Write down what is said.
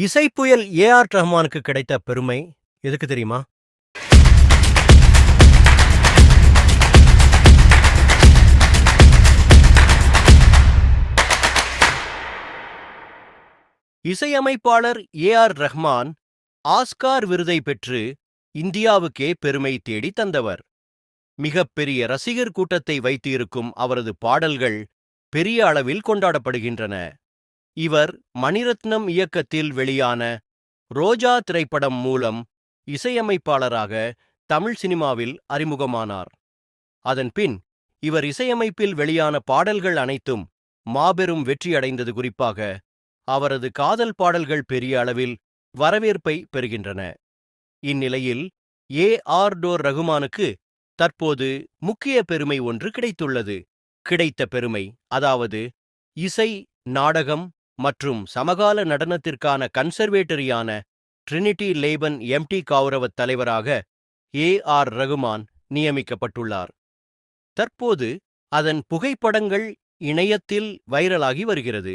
இசைப்புயல் A R ரஹ்மானுக்கு கிடைத்த பெருமை எதுக்கு தெரியுமா? இசையமைப்பாளர் ஏ ஆர் ரஹ்மான் ஆஸ்கார் விருதை பெற்று இந்தியாவுக்கே பெருமை தேடி தந்தவர். மிகப்பெரிய ரசிகர் கூட்டத்தை வைத்திருக்கும் அவரது பாடல்கள் பெரிய அளவில் கொண்டாடப்படுகின்றன. இவர் மணிரத்னம் இயக்கத்தில் வெளியான ரோஜா திரைப்படம் மூலம் இசையமைப்பாளராக தமிழ் சினிமாவில் அறிமுகமானார். அதன்பின் இவர் இசையமைப்பில் வெளியான பாடல்கள் அனைத்தும் மாபெரும் வெற்றியடைந்தது குறிப்பாக அவரது காதல் பாடல்கள் பெரிய அளவில் வரவேற்பை பெறுகின்றன. இந்நிலையில் ஏ. ஆர். டோர் ரகுமானுக்கு தற்போது முக்கிய பெருமை ஒன்று கிடைத்துள்ளது. கிடைத்த பெருமை அதாவது இசை நாடகம் மற்றும் சமகால நடனத்திற்கான கன்சர்வேட்டரியான ட்ரினிட்டி லேபன் எம்டி கௌரவத் தலைவராக ஏ ஆர் ரகுமான் நியமிக்கப்பட்டுள்ளார். தற்போது அதன் புகைப்படங்கள் இணையத்தில் வைரலாகி வருகிறது.